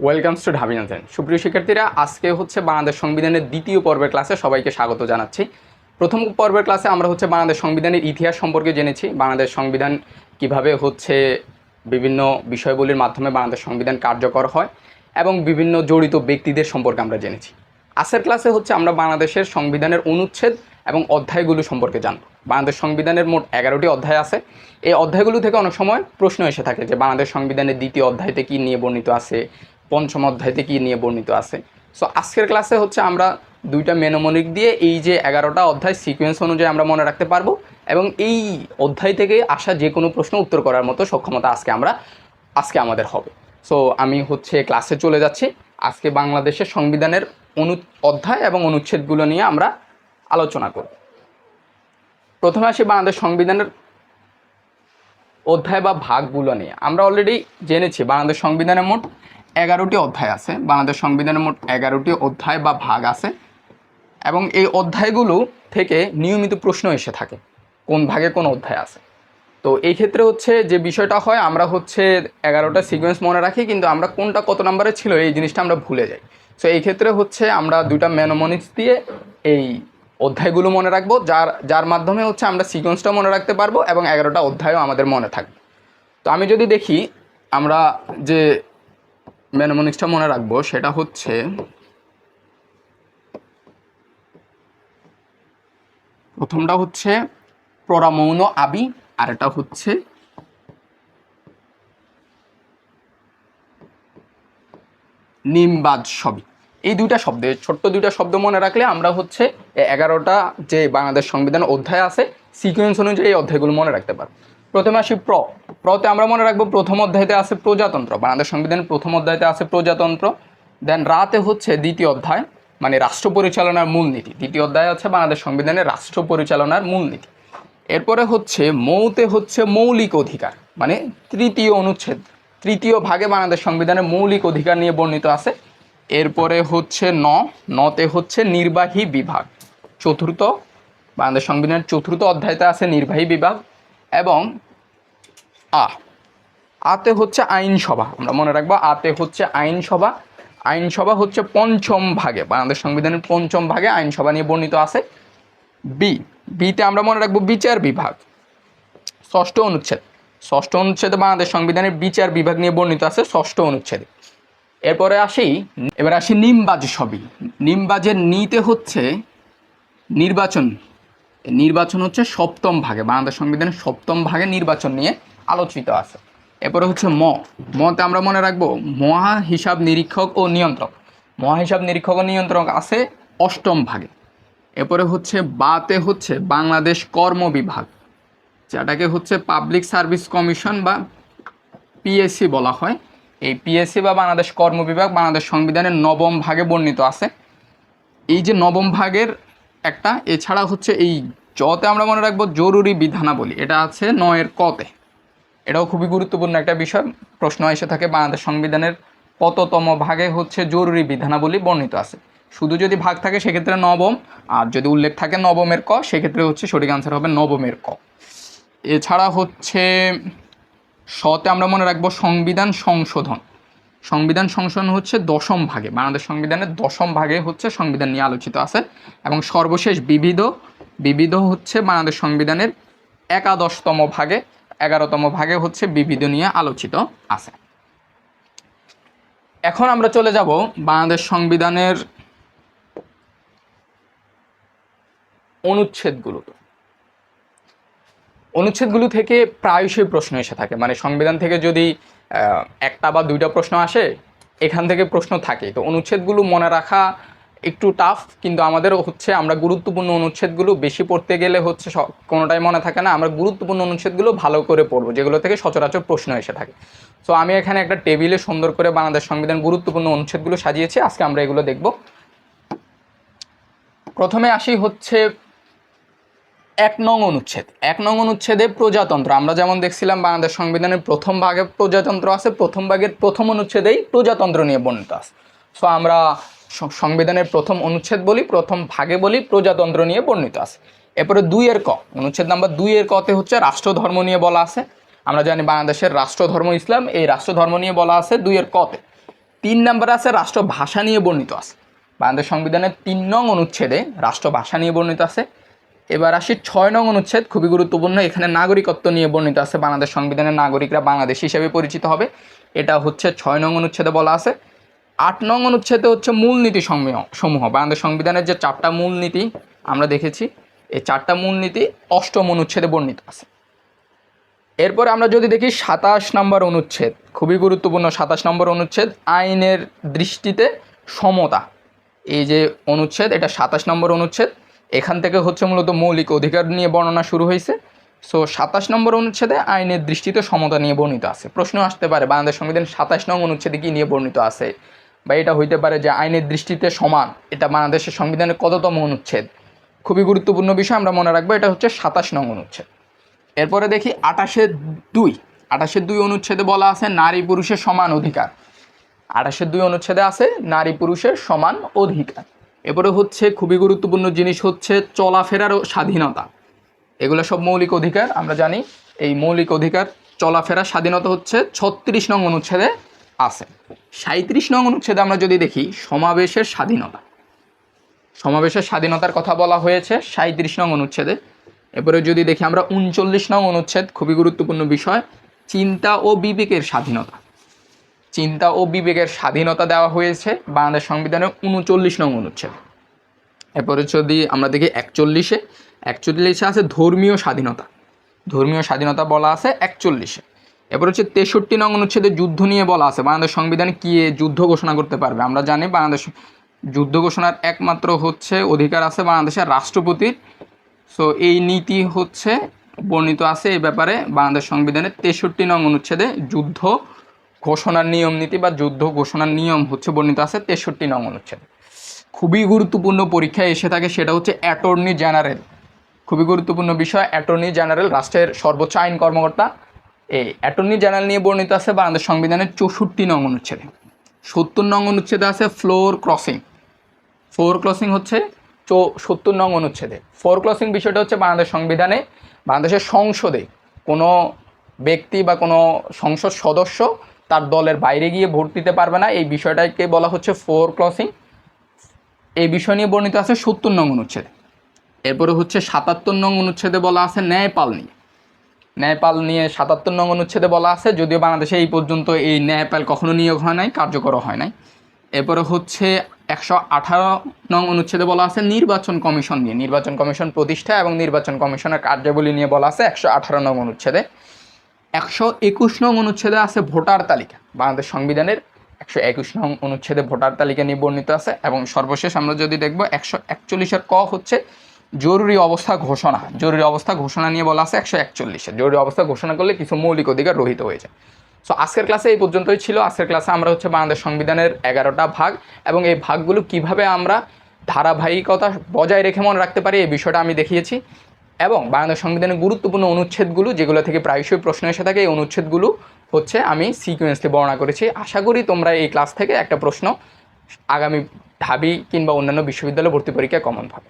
Welcomes two ঢাবিনাথেন সুপ্রিয় শিক্ষার্থীরা, আজকে হচ্ছে বাংলাদেশ সংবিধানের দ্বিতীয় পর্বের ক্লাসে সবাইকে স্বাগত জানাচ্ছি। প্রথম পর্বের ক্লাসে আমরা হচ্ছে বাংলাদেশ সংবিধানের ইতিহাস সম্পর্কে জেনেছি। বাংলাদেশ সংবিধান কীভাবে হচ্ছে বিভিন্ন বিষয়গুলির মাধ্যমে বাংলাদেশ সংবিধান কার্যকর হয় এবং বিভিন্ন জড়িত ব্যক্তিদের সম্পর্কে আমরা জেনেছি। আজকের ক্লাসে হচ্ছে আমরা বাংলাদেশের সংবিধানের অনুচ্ছেদ এবং অধ্যায়গুলো সম্পর্কে জানব। বাংলাদেশ সংবিধানের মোট এগারোটি অধ্যায় আছে। এই অধ্যায়গুলো থেকে অনেক সময় প্রশ্ন এসে থাকে যে বাংলাদেশ সংবিধানের দ্বিতীয় অধ্যায়তে কী নিয়ে বর্ণিত আছে পঞ্চম অধ্যায়তে কী নিয়ে বর্ণিত আছে। সো আজকের ক্লাসে হচ্ছে আমরা দুইটা মেনোমনিক দিয়ে এই যে এগারোটা অধ্যায় সিকোয়েন্স অনুযায়ী আমরা মনে রাখতে পারব এবং এই অধ্যায় থেকে আসা যে কোনো প্রশ্ন উত্তর করার মতো সক্ষমতা আজকে আমরা, আজকে আমাদের হবে। সো আমি হচ্ছে ক্লাসে চলে যাচ্ছি। আজকে বাংলাদেশের সংবিধানের অনু অধ্যায় এবং অনুচ্ছেদগুলো নিয়ে আমরা আলোচনা করব। প্রথমে আসি বাংলাদেশ সংবিধানের অধ্যায় বা ভাগগুলো নিয়ে। আমরা অলরেডি জেনেছি বাংলাদেশ সংবিধানের মোট এগারোটি অধ্যায় আছে। বাংলাদেশ সংবিধানের মোট এগারোটি অধ্যায় বা ভাগ আছে। এবং এই অধ্যায়গুলো থেকে নিয়মিত প্রশ্ন এসে থাকে, কোন ভাগে কোন অধ্যায় আছে। তো এই ক্ষেত্রে হচ্ছে যে বিষয়টা হয়, আমরা হচ্ছে এগারোটা সিকোয়েন্স মনে রাখি, কিন্তু আমরা কোনটা কত নম্বরে ছিল এই জিনিসটা আমরা ভুলে যাই। সো এই ক্ষেত্রে হচ্ছে আমরা দুইটা ম্যানোমনিক্স দিয়ে এই অধ্যায়গুলো মনে রাখব, যার যার মাধ্যমে হচ্ছে আমরা সিকোয়েন্সটা মনে রাখতে পারব এবং এগারোটা অধ্যায়ও আমাদের মনে থাকবে। তো আমি যদি দেখি, আমরা যে ম্যানোমনিক্সটা মনে রাখব, সেটা হচ্ছে প্রথমটা হচ্ছে প্ররামৌন আবি, আর এটা হচ্ছে নিমবাজ সবই এই দুইটা শব্দে ছোট্ট দুইটা শব্দ মনে রাখলে আমরা হচ্ছে এগারোটা যে বাংলাদেশ সংবিধান অধ্যায় আছে সিকোয়েন্স অনুযায়ী এই অধ্যায়গুলো মনে রাখতে পারব। প্রথমে আসি প্র। প্রতে আমরা মনে রাখব প্রথম অধ্যায়তে আছে প্রজাতন্ত্র, বাংলাদেশ সংবিধানের প্রথম অধ্যায়তে আছে প্রজাতন্ত্র। দেন রাতে হচ্ছে দ্বিতীয় অধ্যায় মানে রাষ্ট্র পরিচালনার মূলনীতি। দ্বিতীয় অধ্যায় হচ্ছে বাংলাদেশ সংবিধানের রাষ্ট্র পরিচালনার মূলনীতি। এরপরে হচ্ছে মৌতে হচ্ছে মৌলিক অধিকার মানে তৃতীয় অনুচ্ছেদ। তৃতীয় ভাগে বাংলাদেশ সংবিধানের মৌলিক অধিকার নিয়ে বর্ণিত আছে। এরপরে হচ্ছে ন, নতে হচ্ছে নির্বাহী বিভাগ। চতুর্থ, বাংলাদেশ সংবিধানের চতুর্থ অধ্যায়তে আছে নির্বাহী বিভাগ। এবং আ। আতে হচ্ছে আইনসভা আমরা মনে রাখব আতে হচ্ছে আইনসভা আইনসভা হচ্ছে পঞ্চম ভাগে। বাংলাদেশ সংবিধানের পঞ্চম ভাগে আইনসভা নিয়ে বর্ণিত আছে। বি। বিতে আমরা মনে রাখব বিচার বিভাগ। ষষ্ঠ অনুচ্ছেদ। ষষ্ঠ অনুচ্ছেদে বাংলাদেশ সংবিধানের বিচার বিভাগ নিয়ে বর্ণিত আছে ষষ্ঠ অনুচ্ছেদে। এরপরে আসি, এবার আসি নিমবাজ সবই নিমবাজের নিতে হচ্ছে নির্বাচন নির্বাচন হচ্ছে সপ্তম ভাগে, বাংলাদেশ সংবিধানের সপ্তম ভাগে নির্বাচন নিয়ে আলোচিত আছে। এরপরে হচ্ছে ম। মতে আমরা মনে রাখব, মহা হিসাব নিরীক্ষক ও নিয়ন্ত্রক। মহা হিসাব নিরীক্ষক ও নিয়ন্ত্রক আছে অষ্টম ভাগে। এরপরে হচ্ছে বাতে হচ্ছে বাংলাদেশ কর্ম বিভাগ, যেটাকে হচ্ছে পাবলিক সার্ভিস কমিশন বা পিএসসি বলা হয়। এই পিএসসি বা বাংলাদেশ কর্ম বিভাগ, বাংলাদেশ সংবিধানের নবম ভাগে বর্ণিত আছে। এই যে নবম ভাগের একটা, এছাড়া হচ্ছে এই জতে আমরা মনে রাখব জরুরি বিধানাবলী। এটা আছে নয়ের কতে। এটাও খুবই গুরুত্বপূর্ণ একটা বিষয়। প্রশ্ন এসে থাকে, বাংলাদেশ সংবিধানের কততম ভাগে হচ্ছে জরুরি বিধানাবলী বর্ণিত আছে? শুধু যদি ভাগ থাকে, সেক্ষেত্রে নবম, আর যদি উল্লেখ থাকে নবমের ক, সেক্ষেত্রে হচ্ছে সঠিক আনসার হবে নবমের ক। এছাড়া হচ্ছে শতে আমরা মনে রাখব সংবিধান সংশোধন। সংবিধান সংশোধন হচ্ছে দশম ভাগে, বাংলাদেশ সংবিধানের দশম ভাগে হচ্ছে সংবিধান নিয়ে আলোচিত আছে এবং সর্বশেষ বিবিধ বিবিধ হচ্ছে বাংলাদেশ সংবিধানের একাদশতম ভাগে, এগারোতম ভাগে হচ্ছে বিবিধ নিয়ে আলোচিত আছে। এখন আমরা চলে যাব বাংলাদেশ সংবিধানের অনুচ্ছেদগুলোতে। অনুচ্ছেদগুলো থেকে প্রায়শই প্রশ্ন এসে থাকে। মানে সংবিধান থেকে যদি একটা বা দুইটা প্রশ্ন আসে, এখান থেকে প্রশ্ন থাকে। তো অনুচ্ছেদগুলো মনে রাখা একটু টাফ কিন্তু আমাদের হচ্ছে, আমরা গুরুত্বপূর্ণ অনুচ্ছেদগুলো বেশি পড়তে গেলে হচ্ছে কোনোটাই মনে থাকে না। আমরা গুরুত্বপূর্ণ অনুচ্ছেদগুলো ভালো করে পড়ব, যেগুলো থেকে সচরাচর প্রশ্ন এসে থাকে। সো আমি এখানে একটা টেবিলে সুন্দর করে বাংলাদেশ সংবিধান গুরুত্বপূর্ণ অনুচ্ছেদগুলো সাজিয়েছি। আজকে আমরা এগুলো দেখব। প্রথমে আসি হচ্ছে এক নং অনুচ্ছেদ। এক নং অনুচ্ছেদে প্রজাতন্ত্র। আমরা যেমন দেখছিলাম বাংলাদেশ সংবিধানের প্রথম ভাগে প্রজাতন্ত্র আছে, প্রথম ভাগের প্রথম অনুচ্ছেদেই প্রজাতন্ত্র নিয়ে বর্ণিত আছে। সো আমরা সংবিধানের প্রথম অনুচ্ছেদ বলি, প্রথম ভাগে বলি, প্রজাতন্ত্র নিয়ে বর্ণিত আছে। এরপরে দুইয়ের ক। অনুচ্ছেদ নাম্বার দুইয়ের কতে হচ্ছে রাষ্ট্রধর্ম নিয়ে বলা আছে। আমরা জানি বাংলাদেশের রাষ্ট্রধর্ম ইসলাম, এই রাষ্ট্রধর্ম নিয়ে বলা আছে দুইয়ের কতে। তিন নাম্বার আছে রাষ্ট্র ভাষা নিয়ে বর্ণিত আছে। বাংলাদেশ সংবিধানের তিন নং অনুচ্ছেদে রাষ্ট্র ভাষা নিয়ে বর্ণিত আছে। এবার আসি ছয় নং অনুচ্ছেদ, খুবই গুরুত্বপূর্ণ। এখানে নাগরিকত্ব নিয়ে বর্ণিত আছে। বাংলাদেশ সংবিধানের নাগরিকরা বাংলাদেশ হিসেবে পরিচিত হবে। এটা হচ্ছে ছয় নং অনুচ্ছেদে বলা আছে। আট নং অনুচ্ছেদে হচ্ছে মূলনীতি সমূহ। বাংলাদেশ সংবিধানের যে চারটা মূলনীতি আমরা দেখেছি, এই চারটা মূলনীতি অষ্টম অনুচ্ছেদে বর্ণিত আছে। এরপরে আমরা যদি দেখি সাতাশ নম্বর অনুচ্ছেদ, খুবই গুরুত্বপূর্ণ সাতাশ নম্বর অনুচ্ছেদ, আইনের দৃষ্টিতে সমতা। এই যে অনুচ্ছেদ, এটা সাতাশ নম্বর অনুচ্ছেদ। এখান থেকে হচ্ছে মূলত মৌলিক অধিকার নিয়ে বর্ণনা শুরু হয়েছে। সো সাতাশ নম্বর অনুচ্ছেদে আইনের দৃষ্টিতে সমতা নিয়ে বর্ণিত আছে। প্রশ্ন আসতে পারে, বাংলাদেশ সংবিধান সাতাশ নং অনুচ্ছেদে কি নিয়ে বর্ণিত আছে? বা এটা হইতে পারে যে আইনের দৃষ্টিতে সমান, এটা বাংলাদেশের সংবিধানের কততম অনুচ্ছেদ? খুবই গুরুত্বপূর্ণ বিষয় আমরা মনে রাখব, এটা হচ্ছে সাতাশ নং অনুচ্ছেদ। এরপরে দেখি আটাশের দুই। আটাশের দুই অনুচ্ছেদে বলা আছে নারী পুরুষের সমান অধিকার। আটাশের দুই অনুচ্ছেদে আছে নারী পুরুষের সমান অধিকার। এরপরে হচ্ছে খুবই গুরুত্বপূর্ণ জিনিস হচ্ছে চলাফেরার স্বাধীনতা। এগুলো সব মৌলিক অধিকার, আমরা জানি এই মৌলিক অধিকার, চলাফেরার স্বাধীনতা হচ্ছে ছত্রিশ নং অনুচ্ছেদে আছে। সাঁত্রিশ নং অনুচ্ছেদে আমরা যদি দেখি, সমাবেশের স্বাধীনতা। সমাবেশের স্বাধীনতার কথা বলা হয়েছে সাঁত্রিশ নং অনুচ্ছেদে। এরপরে যদি দেখি আমরা উনচল্লিশ নং অনুচ্ছেদ, খুবই গুরুত্বপূর্ণ বিষয়, চিন্তা ও বিবেকের স্বাধীনতা। চিন্তা ও বিবেকের স্বাধীনতা দেওয়া হয়েছে বাংলাদেশ সংবিধানের উনচল্লিশ নং অনুচ্ছেদ। এরপরে যদি আমরা দেখি একচল্লিশে একচল্লিশে আছে ধর্মীয় স্বাধীনতা। ধর্মীয় স্বাধীনতা বলা আছে একচল্লিশে। এরপর হচ্ছে তেষট্টি নং অনুচ্ছেদে যুদ্ধ নিয়ে বলা আছে, বাংলাদেশ সংবিধানে কি যুদ্ধ ঘোষণা করতে পারবে? আমরা জানি বাংলাদেশ যুদ্ধ ঘোষণার একমাত্র হচ্ছে অধিকার আছে বাংলাদেশের রাষ্ট্রপতির। সো এই নীতি হচ্ছে বর্ণিত আছে এই ব্যাপারে বাংলাদেশ সংবিধানের তেষট্টি নং অনুচ্ছেদে যুদ্ধ ঘোষণার নিয়ম নীতি বা যুদ্ধ ঘোষণার নিয়ম হচ্ছে বর্ণিত আছে তেষট্টি নং অনুচ্ছেদ। খুবই গুরুত্বপূর্ণ পরীক্ষায় এসে থাকে সেটা হচ্ছে অ্যাটর্নি জেনারেল। খুবই গুরুত্বপূর্ণ বিষয়, অ্যাটর্নি জেনারেল, রাষ্ট্রের সর্বোচ্চ আইন কর্মকর্তা। এই অ্যাটর্নি জেনারেল নিয়ে বর্ণিত আছে বাংলাদেশ সংবিধানের চৌষট্টি নং অনুচ্ছেদে। সত্তর নং অনুচ্ছেদে আছে ফ্লোর ক্রসিং। ফ্লোর ক্রসিং হচ্ছে চো, সত্তর নং অনুচ্ছেদে। ফ্লোর ক্রসিং বিষয়টা হচ্ছে বাংলাদেশ সংবিধানে, বাংলাদেশের সংসদে কোনো ব্যক্তি বা কোনো সংসদ সদস্য তার দলের বাইরে গিয়ে ভোট দিতে পারবে না। এই বিষয়টাকে বলা হচ্ছে ফোর ক্রসিং। এই বিষয় নিয়ে বর্ণিত আছে সত্তর নং অনুচ্ছেদে। এরপরে হচ্ছে সাতাত্তর নং অনুচ্ছেদে বলা আছে ন্যায়পাল নিয়ে। ন্যায়পাল নিয়ে সাতাত্তর নং অনুচ্ছেদে বলা আছে, যদিও বাংলাদেশে এই পর্যন্ত এই ন্যায়পাল কখনো নিয়োগ হয় নাই, কার্যকর হয় নাই। এরপরে হচ্ছে একশো আঠারো নং অনুচ্ছেদে বলা আছে নির্বাচন কমিশন নিয়ে। নির্বাচন কমিশন প্রতিষ্ঠা এবং নির্বাচন কমিশনের কার্যাবলী নিয়ে বলা আছে একশো আঠারো নং অনুচ্ছেদে। একশো একুশ নং অনুচ্ছেদে আছে ভোটার তালিকা। বাংলাদেশ সংবিধানের একশো একুশ নং অনুচ্ছেদে ভোটার তালিকা নিয়ে বর্ণিত আছে এবং সর্বশেষ আমরা যদি দেখব একশো একচল্লিশের ক হচ্ছে জরুরি অবস্থা ঘোষণা। জরুরি অবস্থা ঘোষণা নিয়ে বলা আছে একশো একচল্লিশে। জরুরি অবস্থা ঘোষণা করলে কিছু মৌলিক অধিকার রহিত হয়ে যায়। সো আজকের ক্লাসে এই পর্যন্তই ছিল। আজকের ক্লাসে আমরা হচ্ছে বাংলাদেশ সংবিধানের এগারোটা ভাগ এবং এই ভাগগুলো কীভাবে আমরা ধারাবাহিকতা বজায় রেখে মনে রাখতে পারি এই বিষয়টা আমি দেখিয়েছি। এবং বাংলাদেশ সংবিধানের গুরুত্বপূর্ণ অনুচ্ছেদগুলো, যেগুলো থেকে প্রায়শই প্রশ্ন এসে থাকে, এই অনুচ্ছেদগুলো হচ্ছে আমি সিকুয়েন্সলি বর্ণনা করেছি। আশা করি তোমরা এই ক্লাস থেকে একটা প্রশ্ন আগামী ঢাবি কিংবা অন্যান্য বিশ্ববিদ্যালয় ভর্তি পরীক্ষায় কমন পাবে।